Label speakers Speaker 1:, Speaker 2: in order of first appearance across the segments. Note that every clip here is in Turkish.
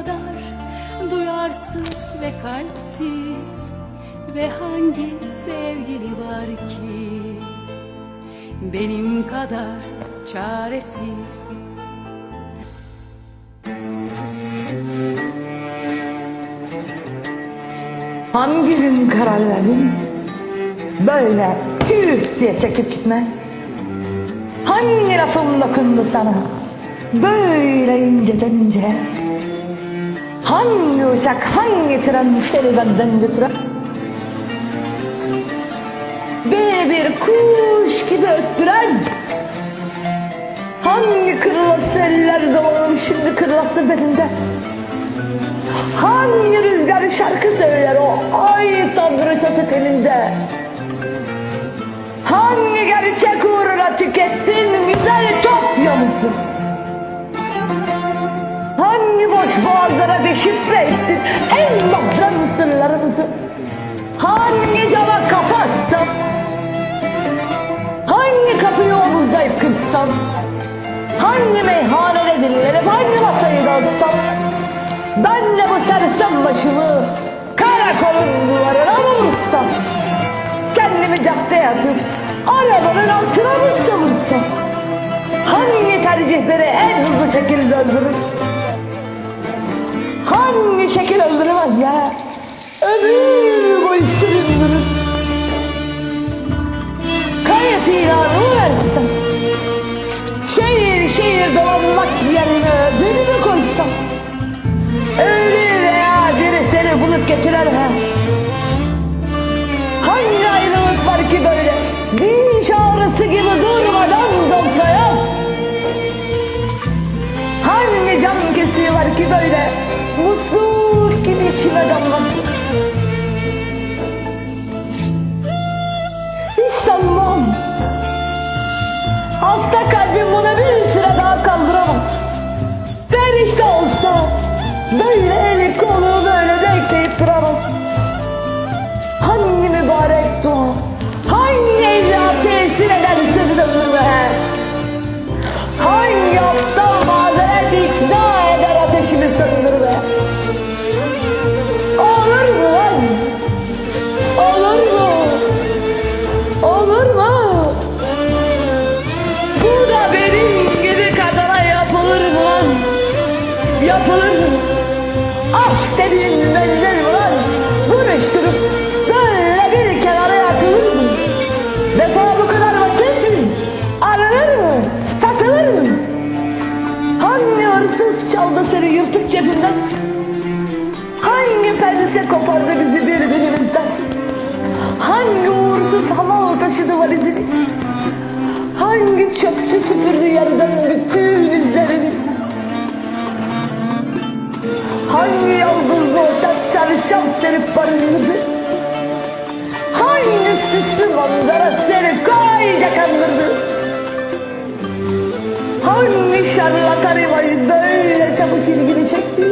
Speaker 1: kadar duyarsız ve kalpsiz ve hangi sevgili var ki benim kadar çaresiz
Speaker 2: Hangi gün karar verdin? Böyle küt diye çekip gitme. Hangi lafım dokundu sana? Böyle inceden ince. Hangi uçak, hangi tren seni benden götüren? Beni bir kuş gibi öttüren Hangi kırılası eller dolanır şimdi kırılası belinde Hangi rüzgar şarkı söyler o ay tanrıçası telinde? Hangi gerçek Hangi meyhanede dinlenip hangi masayı dağıtsam? Ben de bu sersem başımı karakolun duvarına vursam? Kendimi caddeye atıp arabanın altına mı savursam? Hangi tercihleri en hızlı şekilde öldürür? Hangi şekil öldürmez ya? Ömür boyu süründürür. Kayıt ilanı versem? Kesiği var ki böyle musluk gibi içime damlasın? Hiç sanmam. Hasta kalbim bunu bir süre daha kaldıramaz. Perişte olsa böyle eli kolu böyle bekleyip duramaz. Yapılır mı? Aşk dediğin benden mi lan? Buruşturup böyle bir kenara yatılır mı? Vefa bu kadar basit mi? Aranır mı? Satılır mı? Hangi hırsız çaldı seni yırtık cebinden? Hangi perdese kopardı bizi birbirimizden? Hangi uğursuz hamal taşıdı valizini? Hangi çöpçü süpürdü yerden bütün serip barınırdı? Hangi süslü manzara seni kolayca kandırdı? Hangi şarlatan imajı böyle çabuk ilgini çekti?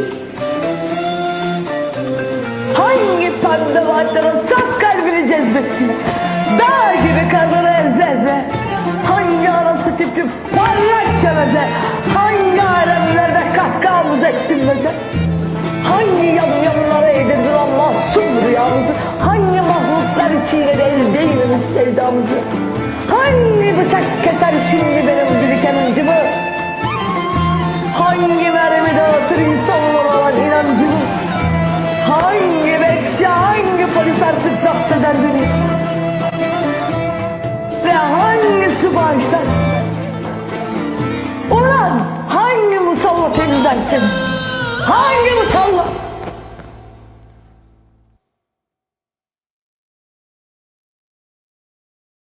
Speaker 2: Hangi pembe vaatlerin saf kalbini cezbetti? Dağ gibi kadını eze eze. Hangi arası tip tip parlak çemeze? Hangi alemlerde kahkahamızı ettin meze? Hangi yamyamlara eğdirdin Allah mahzun rüyamızı? Hangi mahluklar çiğnedi el değmemiş sevdamızı? Hangi bıçak keser şimdi benim biriken öncümü? Hangi mermi dağıtır insanlara olan inancımı? Hangi bekçi, hangi polis artık zapt eder beni? Ve hangi su bağışlar? Ulan hangi musallat elinden? Hangi musallat?